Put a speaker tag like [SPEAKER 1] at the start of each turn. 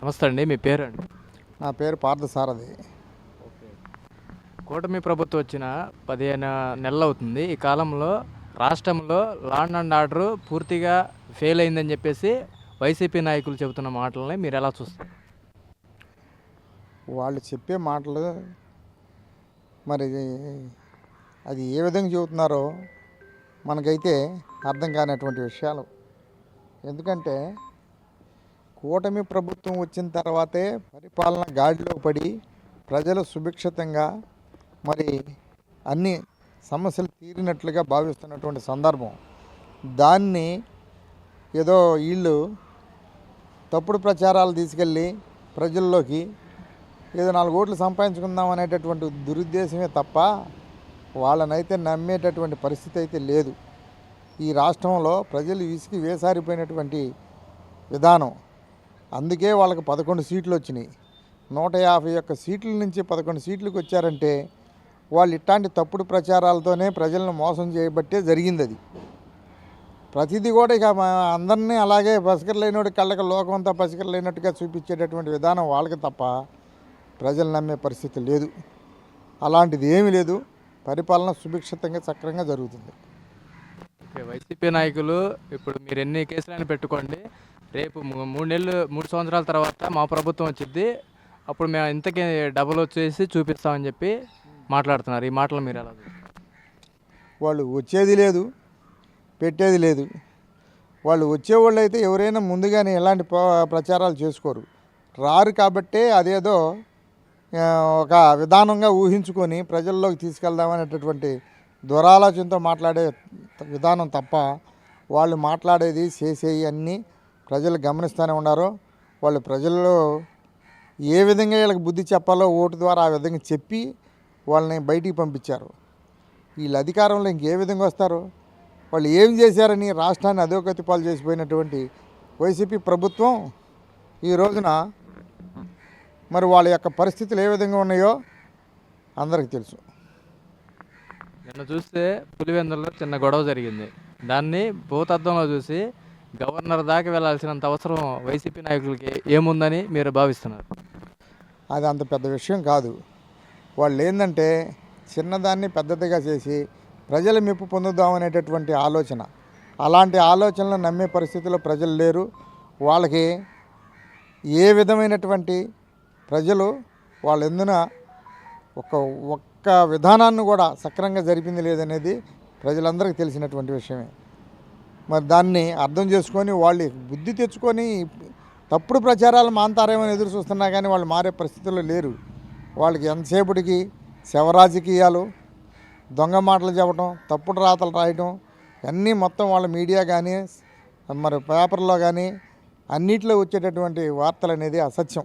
[SPEAKER 1] నమస్తే అండి మీ పేరు అండి
[SPEAKER 2] నా పేరు పార్థసారథి
[SPEAKER 1] కూటమి ప్రభుత్వం వచ్చిన పదిహేను నెలలు అవుతుంది. ఈ కాలంలో రాష్ట్రంలో లాండ్ అండ్ ఆర్డర్ పూర్తిగా ఫెయిల్ అయిందని చెప్పేసి వైసీపీ నాయకులు చెబుతున్న మాటలని మీరు ఎలా చూస్తారు?
[SPEAKER 2] వాళ్ళు చెప్పే మాటలు మరి అది ఏ విధంగా చెబుతున్నారో మనకైతే అర్థం కానటువంటి విషయాలు. ఎందుకంటే కూటమి ప్రభుత్వం వచ్చిన తర్వాతే పరిపాలన గాడిలో పడి ప్రజలు సుభిక్షితంగా మరి అన్ని సమస్యలు తీరినట్లుగా భావిస్తున్నటువంటి సందర్భం. దాన్ని ఏదో వీళ్ళు తప్పుడు ప్రచారాలు తీసుకెళ్ళి ప్రజల్లోకి ఏదో నాలుగు ఓట్లు సంపాదించుకుందాం అనేటటువంటి దురుద్దేశమే తప్ప వాళ్ళనైతే నమ్మేటటువంటి పరిస్థితి అయితే లేదు. ఈ రాష్ట్రంలో ప్రజలు విసిగి వేసారిపోయినటువంటి విధానం అందుకే వాళ్ళకి పదకొండు సీట్లు వచ్చినాయి. నూట యాభై ఒక్క సీట్ల నుంచి పదకొండు సీట్లకు వచ్చారంటే వాళ్ళు ఇట్లాంటి తప్పుడు ప్రచారాలతోనే ప్రజలను మోసం చేయబట్టే జరిగింది అది. ప్రతిదీ కూడా ఇక అందరినీ అలాగే పసికర్ లేనివాడి కళ్ళకి లోకం అంతా లేనట్టుగా చూపించేటటువంటి విధానం వాళ్ళకి తప్ప ప్రజలు నమ్మే పరిస్థితి లేదు. అలాంటిది ఏమీ లేదు. పరిపాలన సుభిక్షితంగా సక్రంగా జరుగుతుంది.
[SPEAKER 1] వైసీపీ నాయకులు ఇప్పుడు మీరు ఎన్ని కేసులైనా పెట్టుకోండి రేపు మూడు నెలలు మూడు సంవత్సరాల తర్వాత మా ప్రభుత్వం వచ్చింది అప్పుడు మేము ఇంతకీ డబుల్ వచ్చేసి చూపిస్తామని చెప్పి మాట్లాడుతున్నారు. ఈ మాటలు మీరు ఎలా
[SPEAKER 2] వాళ్ళు వచ్చేది లేదు పెట్టేది లేదు. వాళ్ళు వచ్చేవాళ్ళు అయితే ఎవరైనా ముందుగానే ఎలాంటి ప్ర- ప్రచారాలు చేసుకోరు. రారు కాబట్టే అదేదో ఒక విధానంగా ఊహించుకొని ప్రజల్లోకి తీసుకెళ్దామనేటటువంటి దురాలోచనతో మాట్లాడే విధానం తప్ప వాళ్ళు మాట్లాడేది చేసేవి అన్నీ ప్రజలు గమనిస్తూనే ఉన్నారు. వాళ్ళు ప్రజల్లో ఏ విధంగా వీళ్ళకి బుద్ధి చెప్పాలో ఓటు ద్వారా ఆ విధంగా చెప్పి వాళ్ళని బయటికి పంపించారు. వీళ్ళు అధికారంలో ఇంకే విధంగా వస్తారు. వాళ్ళు ఏం చేశారని రాష్ట్రాన్ని అధోగతి పాలు చేసిపోయినటువంటి వైసీపీ ప్రభుత్వం ఈ రోజున మరి వాళ్ళ యొక్క పరిస్థితులు ఏ విధంగా ఉన్నాయో అందరికి తెలుసు.
[SPEAKER 1] నిన్న చూస్తే పులివెందులో చిన్న గొడవ జరిగింది. దాన్ని భూతత్వంలో చూసి గవర్నర్ దాకా వెళ్ళాల్సినంత అవసరం వైసీపీ నాయకులకి ఏముందని మీరు భావిస్తున్నారు?
[SPEAKER 2] అది అంత పెద్ద విషయం కాదు. వాళ్ళు ఏంటంటే చిన్నదాన్ని పెద్దదిగా చేసి ప్రజల మెప్పు పొందుదాం అనేటటువంటి ఆలోచన. అలాంటి ఆలోచనలు నమ్మే పరిస్థితిలో ప్రజలు లేరు. వాళ్ళకి ఏ విధమైనటువంటి ప్రజలు వాళ్ళు ఎందున ఒక ఒక్క విధానాన్ని కూడా సక్రంగా జరిపింది లేదనేది ప్రజలందరికీ తెలిసినటువంటి విషయమే. మరి దాన్ని అర్థం చేసుకొని వాళ్ళు బుద్ధి తెచ్చుకొని తప్పుడు ప్రచారాలు మాంతారేమో ఎదురు చూస్తున్నా కానీ వాళ్ళు మారే పరిస్థితుల్లో లేరు. వాళ్ళకి ఎంతసేపటికి శవరాజకీయాలు దొంగ మాటలు చెప్పడం తప్పుడు రాతలు రాయడం అన్నీ మొత్తం వాళ్ళ మీడియా కానీ మరి పేపర్లో కానీ అన్నిట్లో వచ్చేటటువంటి వార్తలు అనేది అసత్యం.